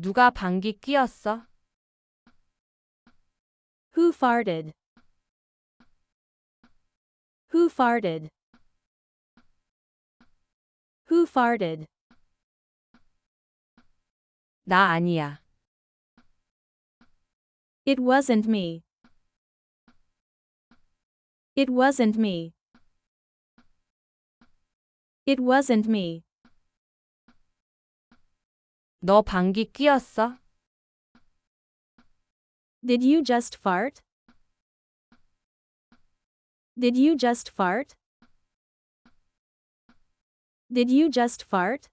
누가 방귀 뀌었어? Who farted? Who farted? Who farted? 나 아니야. It wasn't me. It wasn't me. It wasn't me. 너 방귀 뀌었어? Did you just fart? Did you just fart? Did you just fart?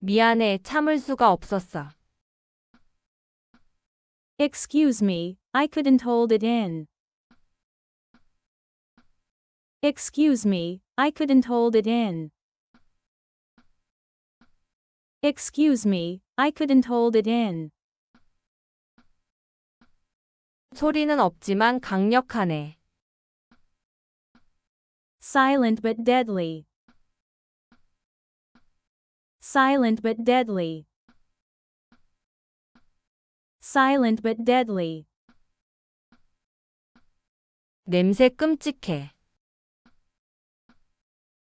미안해, 참을 수가 없었어. Excuse me, I couldn't hold it in. Excuse me, I couldn't hold it in. Excuse me, I couldn't hold it in. 소리는 없지만 강력하네. Silent but deadly. Silent but deadly. Silent but deadly. 냄새 끔찍해.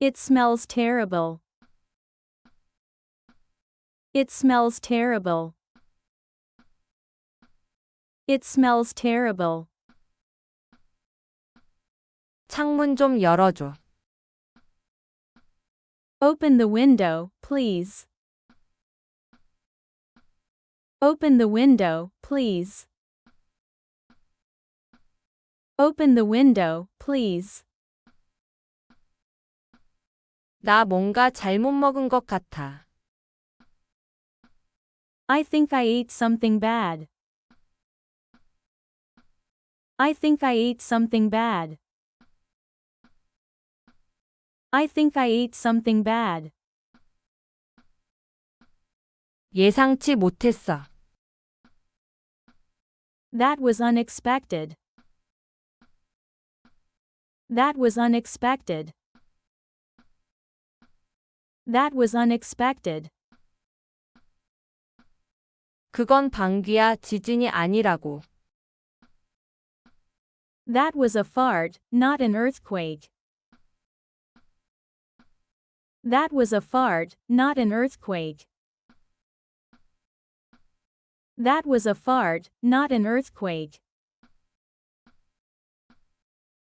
It smells terrible. It smells terrible. It smells terrible. 창문 좀 열어줘. Open the window, please. Open the window, please. Open the window, please. 나 뭔가 잘못 먹은 것 같아. I think I ate something bad. I think I ate something bad. I think I ate something bad. 예상치 못했어. That was unexpected. That was unexpected. That was unexpected. 그건 방귀야, 지진이 아니라고. That was a fart, not an earthquake. That was a fart, not an earthquake. That was a fart, not an earthquake.